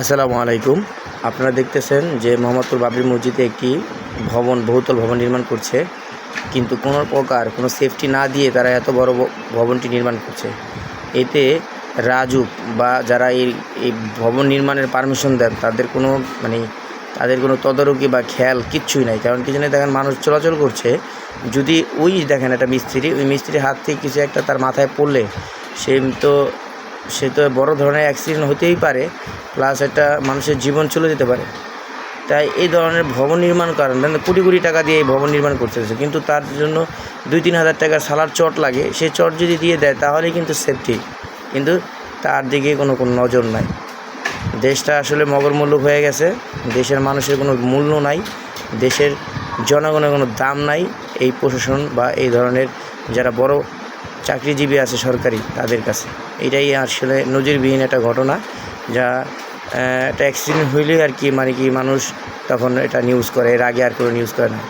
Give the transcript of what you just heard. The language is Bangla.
আসসালামু আলাইকুম। আপনারা দেখতেছেন যে মোহাম্মদপুর বাবরি মসজিদে একটি ভবন, বহুতল ভবন নির্মাণ করছে। কিন্তু কোনো প্রকার কোনো সেফটি না দিয়ে তারা এত বড় ভবনটি নির্মাণ করছে। এতে রাজুক বা যারা এই এই ভবন নির্মাণের পারমিশন দেন, তাদের কোনো মানে তাদের কোনো তদারকি বা খেয়াল কিচ্ছুই নাই। কারণ কি জানি দেখেন, মানুষ চলাচল করছে। যদি ওই দেখেন একটা মিস্ত্রি, ওই মিস্ত্রির হাত থেকে কিছু একটা তার মাথায় পড়লে, সে তো সে তো বড় ধরনের অ্যাক্সিডেন্ট হতেই পারে প্লাস একটা মানুষের জীবন চলে যেতে পারে। তাই এই ধরনের ভবন নির্মাণ করেন মানে কোটি কোটি টাকা দিয়ে এই ভবন নির্মাণ করতেছে কিন্তু তার জন্য দুই তিন হাজার টাকার সালার চট লাগে। সেই চট যদি দিয়ে দেয় তাহলে কিন্তু সেফটি কিন্তু তার দিকে কোনো কোনো নজর নাই। দেশটা আসলে মগরমূল্য হয়ে গেছে। দেশের মানুষের কোনো মূল্য নাই। দেশের জনগণের কোনো দাম নাই। এই প্রশাসন বা এই ধরনের যারা বড় চাকরিজীবী আছে সরকারি তাদের কাছে। এটাই আসলে নজিরবিহীন একটা ঘটনা যা একটা অ্যাক্সিডেন্ট হইলে আর কি মানে কি মানুষ তখন এটা নিউজ করে, এর আগে আর কোনো নিউজ করে না।